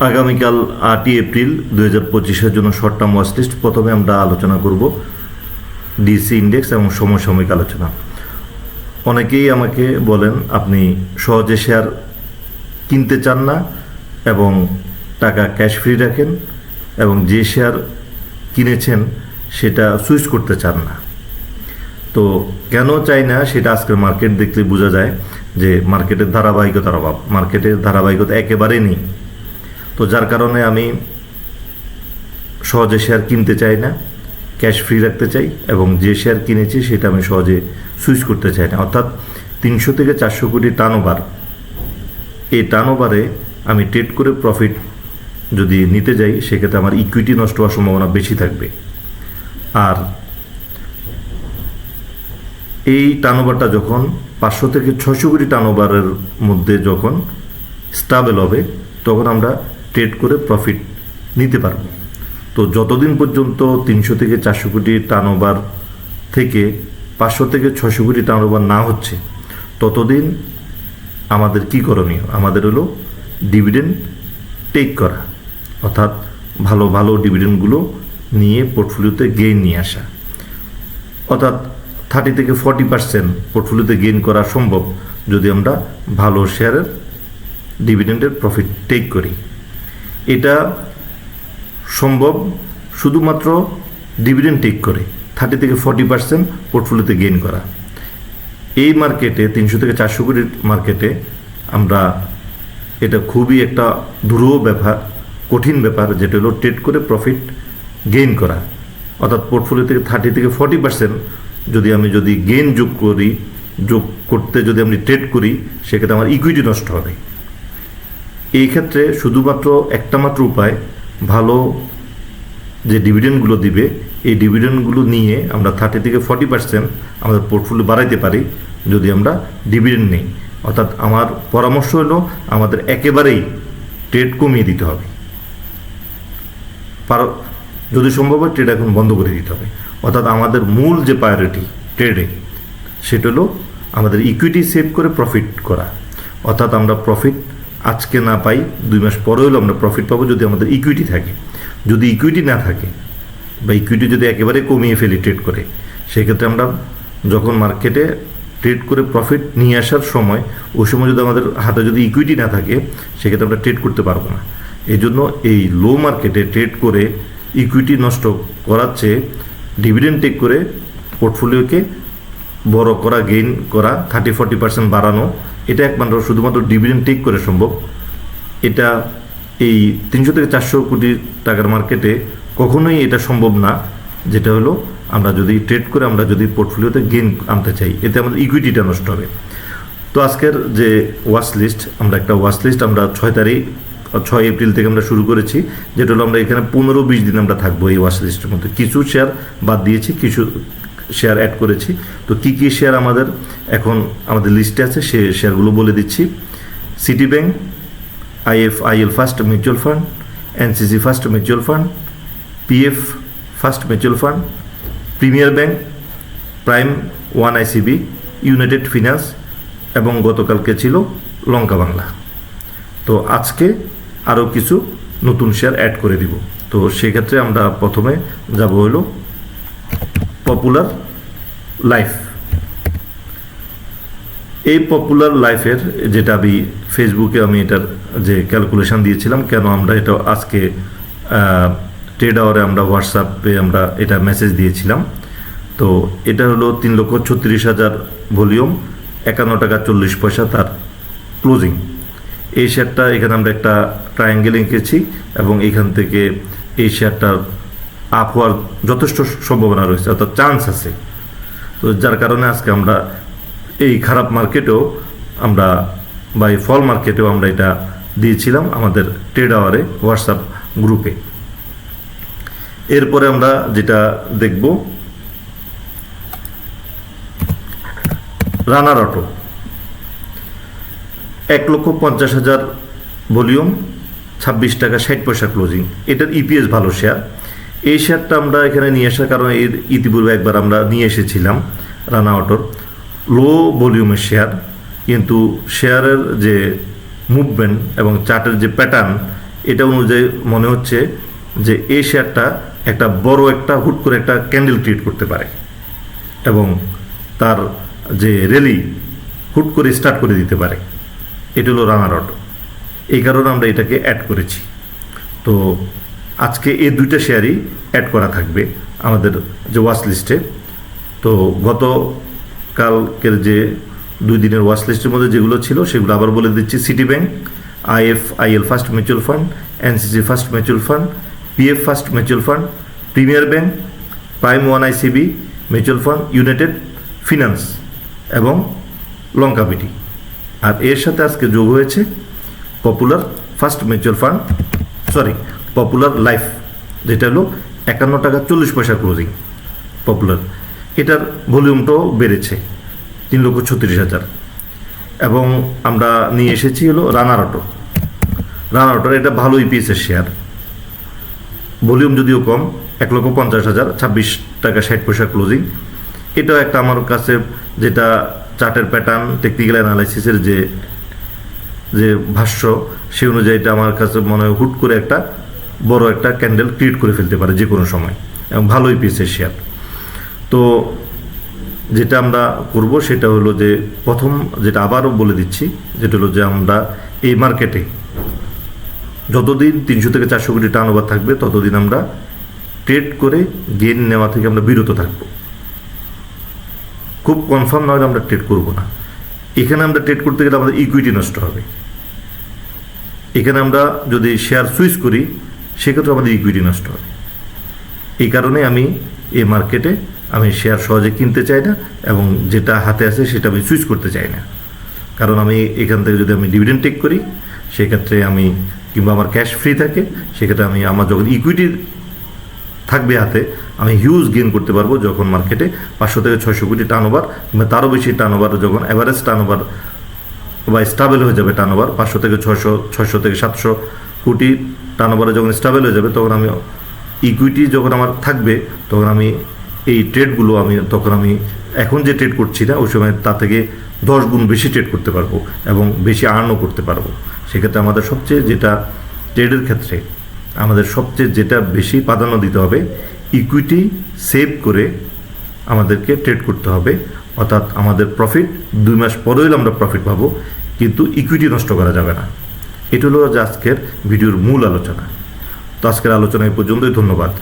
আগামীকাল আটই এপ্রিল দুই হাজার পঁচিশের জন্য শর্ট টার্ম ওয়াচ লিস্ট প্রথমে আমরা আলোচনা করব ডিসি ইন্ডেক্স এবং সমসাময়িক আলোচনা। অনেকেই আমাকে বলেন, আপনি সহজে শেয়ার কিনতে চান না এবং টাকা ক্যাশ ফ্রি রাখেন এবং যে শেয়ার কিনেছেন সেটা সুইচ করতে চান না। তো কেন চাই না সেটা আজকের মার্কেট দেখলে বোঝা যায় যে মার্কেটের ধারাবাহিকতার অভাব। মার্কেটের ধারাবাহিকতা একেবারে নেই। তো যার কারণে আমি সহজে শেয়ার কিনতে চাই না ক্যাশ ফ্রি রাখতে চাই এবং যে শেয়ার কিনেছি সেটা আমি সহজে সুইচ করতে চাই না। অর্থাৎ তিনশো থেকে চারশো কোটি টার্ন ওভার এই টার্ন ওভারে আমি ট্রেড করে প্রফিট যদি নিতে যাই, সেক্ষেত্রে আমার ইকুইটি নষ্ট হওয়ার সম্ভাবনা বেশি থাকবে। আর এই টার্নওভারটা যখন পাঁচশো থেকে ছশো কোটি টার্নওভারের মধ্যে যখন স্টাবেল হবে, তখন আমরা ট্রেড করে প্রফিট নিতে পারব। তো যতদিন পর্যন্ত তিনশো থেকে চারশো কোটি টার্নওভার থেকে পাঁচশো থেকে ছশো কোটি টার্নওভার না হচ্ছে, ততদিন আমাদের কি করণীয়? আমাদের হলো ডিভিডেন্ড টেক করা, অর্থাৎ ভালো ভালো ডিভিডেন্ডগুলো নিয়ে পোর্টফোলিওতে গেইন নিয়ে আসা। অর্থাৎ থার্টি থেকে ফর্টি পার্সেন্ট পোর্টফোলিওতে গেইন করা সম্ভব যদি আমরা ভালো শেয়ারের ডিভিডেন্ডের প্রফিট টেক করি। এটা সম্ভব শুধুমাত্র ডিভিডেন্ড টেক করে থার্টি থেকে ফর্টি পার্সেন্ট পোর্টফোলিওতে গেইন করা। এই মার্কেটে তিনশো থেকে চারশো কোটির মার্কেটে আমরা এটা খুবই একটা দুরূহ ব্যাপার, কঠিন ব্যাপার, যেটা হলো ট্রেড করে প্রফিট গেইন করা। অর্থাৎ পোর্টফোলিও থেকে থার্টি থেকে ফর্টি পার্সেন্ট যদি আমি যদি গেইন যোগ করি, যোগ করতে যদি আমি ট্রেড করি, সেক্ষেত্রে আমার ইকুইটি নষ্ট হবে। এই ক্ষেত্রে শুধুমাত্র একটা মাত্র উপায়, ভালো যে ডিভিডেন্ডগুলো দিবে, এই ডিভিডেন্ডগুলো নিয়ে আমরা থার্টি থেকে ফর্টি পার্সেন্ট আমাদের পোর্টফোলিও বাড়াইতে পারি যদি আমরা ডিভিডেন্ড নিই। অর্থাৎ আমার পরামর্শ হলো আমাদের একেবারেই ট্রেড কমিয়ে দিতে হবে। পার, যদি সম্ভব হয় ট্রেড এখন বন্ধ করে দিতে হবে। অর্থাৎ আমাদের মূল যে প্রায়োরিটি ট্রেডে সেটা হলো আমাদের ইকুইটি সেভ করে প্রফিট করা। অর্থাৎ আমরা প্রফিট আজকে না পাই, দুই মাস পরে হলেও আমরা প্রফিট পাবো যদি আমাদের ইকুইটি থাকে। যদি ইকুইটি না থাকে বা ইকুইটি যদি একেবারে কমিয়ে ফেলি ট্রেড করে, সেক্ষেত্রে আমরা যখন মার্কেটে ট্রেড করে প্রফিট নিয়ে আসার সময়, ওই সময় যদি আমাদের হাতে যদি ইকুইটি না থাকে, সেক্ষেত্রে আমরা ট্রেড করতে পারব না। এই জন্য এই লো মার্কেটে ট্রেড করে ইকুইটি নষ্ট করার চেয়ে ডিভিডেন্ড টেক করে পোর্টফোলিওকে বড় করা গেইন করা থার্টি ফর্টি পার্সেন্ট বাড়ানো এটা একমাত্র শুধুমাত্র ডিভিডেন্ড টেক করে সম্ভব। এটা এই তিনশো থেকে চারশো কোটি টাকার মার্কেটে কখনোই এটা সম্ভব না, যেটা হলো আমরা যদি ট্রেড করে আমরা যদি পোর্টফোলিওতে গেইন আনতে চাই, এতে আমাদের ইকুইটিটা নষ্ট হবে। তো আজকের যে ওয়াচ লিস্ট আমরা একটা ওয়াচ লিস্ট আমরা ছয় তারিখ, ছয় এপ্রিল থেকে আমরা শুরু করেছি, যেটা হলো আমরা এখানে পনেরো, বিশ দিন আমরা থাকব এই ওয়াচ লিস্টের মধ্যে। কিছু শেয়ার বাদ দিয়েছি, কিছু শেয়ার অ্যাড করেছি। তো কী কী শেয়ার আমাদের এখন আমাদের লিস্টে আছে, সে শেয়ারগুলো বলে দিচ্ছি। City bank IF IL first mutual fund NCC first mutual fund PF first mutual fund premier bank prime one ICB united finance এবং গতকালকে ছিল লঙ্কা বাংলা। তো আজকে আরও কিছু নতুন শেয়ার অ্যাড করে দিব। তো সেক্ষেত্রে আমরা প্রথমে যাব হলো পপুলার লাইফ এই পপুলার লাইফের যেটা আমি ফেসবুকে আমি এটার যে ক্যালকুলেশন দিয়েছিলাম, কেন আমরা এটা আজকে ট্রেড আওয়ারে আমরা হোয়াটসঅ্যাপে আমরা এটা মেসেজ দিয়েছিলাম, তো এটা হলো তিন লক্ষ ছত্রিশ হাজার ভলিউম, একান্ন টাকা চল্লিশ পয়সা তার ক্লোজিং এই শেয়ারটা এখানে আমরা একটা ট্রায়াঙ্গেল এঁকেছি এবং এখান থেকে এই শেয়ারটার আপ হওয়ার যথেষ্ট সম্ভাবনা রয়েছে, অর্থাৎ চান্স আছে। তো যার কারণে আজকে আমরা এই খারাপ মার্কেটেও আমরা বা এই ফল মার্কেটেও আমরা এটা দিয়েছিলাম আমাদের ট্রেড আওয়ারে হোয়াটসঅ্যাপ গ্রুপে এরপরে আমরা যেটা দেখব রানার অটো এক লক্ষ পঞ্চাশ হাজার ভলিউম ছাব্বিশ টাকা ষাট পয়সা ক্লোজিং এটার ইপিএস ভালো শেয়ার এই শেয়ারটা আমরা এখানে নিয়ে আসার কারণে এর ইতিপূর্বে একবার আমরা নিয়ে এসেছিলাম রানা অটোর। লো ভলিউমের শেয়ার কিন্তু শেয়ারের যে মুভমেন্ট এবং চার্টের যে প্যাটার্ন এটা অনুযায়ী মনে হচ্ছে যে এই শেয়ারটা একটা বড় একটা হুট করে একটা ক্যান্ডেল ক্রিয়েট করতে পারে। এবং তার যে র্যালি হুট করে স্টার্ট করে দিতে পারে। এটা হলো রানার অটো। এই কারণে আমরা এটাকে অ্যাড করেছি। তো আজকে এই দুইটা শেয়ারই অ্যাড করা থাকবে আমাদের যে ওয়াচ লিস্টে তো গত কালকের যে দুই দিনের ওয়াচ লিস্টের মধ্যে যেগুলো ছিল, সেগুলো আবার বলে দিচ্ছি। City bank IF IL first mutual fund NCC first mutual fund PF first mutual fund premier bank prime one ICB mutual fund united finance এবং লঙ্কা বিটি আর এর সাথে আজকে যোগ হয়েছে popular first mutual fund sorry popular life যেটা হলো একান্ন টাকা চল্লিশ পয়সা ক্লোজিং পপুলার এটার ভলিউমটাও বেড়েছে, তিন লক্ষ ছত্রিশ হাজার। এবং আমরা নিয়ে এসেছি হলো রানার অটো রানার অটোর এটা ভালো ইপিএসের শেয়ার ভলিউম যদিও কম, এক লক্ষ পঞ্চাশ হাজার, ছাব্বিশ টাকা ষাট পয়সা ক্লোজিং এটাও একটা আমার কাছে যেটা চার্টের প্যাটার্ন টেকনিক্যাল অ্যানালাইসিসের যে যে ভাষ্য সে অনুযায়ী এটা আমার কাছে মনে হয় হুট করে একটা বড় একটা ক্যান্ডেল ক্রিয়েট করে ফেলতে পারে যে কোনো সময়, এবং ভালোই পিসের শেয়ার তো যেটা আমরা করব সেটা হলো যে প্রথম যেটা আবারও বলে দিচ্ছি, যেটা হলো যে আমরা এই মার্কেটে যতদিন তিনশো থেকে চারশো কোটি টার্ন ওভার থাকবে, ততদিন আমরা ট্রেড করে গেন নেওয়া থেকে আমরা বিরত থাকব। খুব কনফার্ম না হলে আমরা ট্রেড করব না। এখানে আমরা ট্রেড করতে গেলে আমাদের ইকুইটি নষ্ট হবে। এখানে আমরা যদি শেয়ার সুইচ করি সেক্ষেত্রে আমাদের ইকুইটি নষ্ট হবে এই কারণে আমি এই মার্কেটে আমি শেয়ার সহজে কিনতে চাই না এবং যেটা হাতে আছে সেটা আমি সুইচ করতে চাই না। কারণ আমি এখান থেকে যদি আমি ডিভিডেন্ড টেক করি, সেক্ষেত্রে আমি কিংবা আমার ক্যাশ ফ্রি থাকে, সেক্ষেত্রে আমি আমার যখন ইকুইটি থাকবে হাতে, আমি হিউজ গেন করতে পারব যখন মার্কেটে পাঁচশো থেকে ছয়শো কোটি টার্ন ওভার কিংবা তারও বেশি টার্ন ওভার যখন অ্যাভারেজ টার্ন ওভার বা স্টাবেল হয়ে যাবে টার্ন ওভার পাঁচশো থেকে ছয়শো ছয়শো থেকে সাতশো কোটি টার্ন ওভারে যখন স্টাবেল হয়ে যাবে, তখন আমি ইকুইটি যখন আমার থাকবে, তখন আমি এই ট্রেডগুলো আমি, তখন আমি এখন যে ট্রেড করছি না, ওই সময় তা থেকে দশ গুণ বেশি ট্রেড করতে পারব এবং বেশি আর্নও করতে পারব। সেক্ষেত্রে আমাদের সবচেয়ে যেটা ট্রেডের ক্ষেত্রে, আমাদের সবচেয়ে যেটা বেশি প্রাধান্য দিতে হবে ইকুইটি সেভ করে আমাদেরকে ট্রেড করতে হবে। অর্থাৎ আমাদের প্রফিট দুই মাস পরেও আমরা প্রফিট পাবো, কিন্তু ইকুইটি নষ্ট করা যাবে না। এটা হলো আজকের ভিডিওর মূল আলোচনা। তো আজকের আলোচনা এই পর্যন্তই ধন্যবাদ।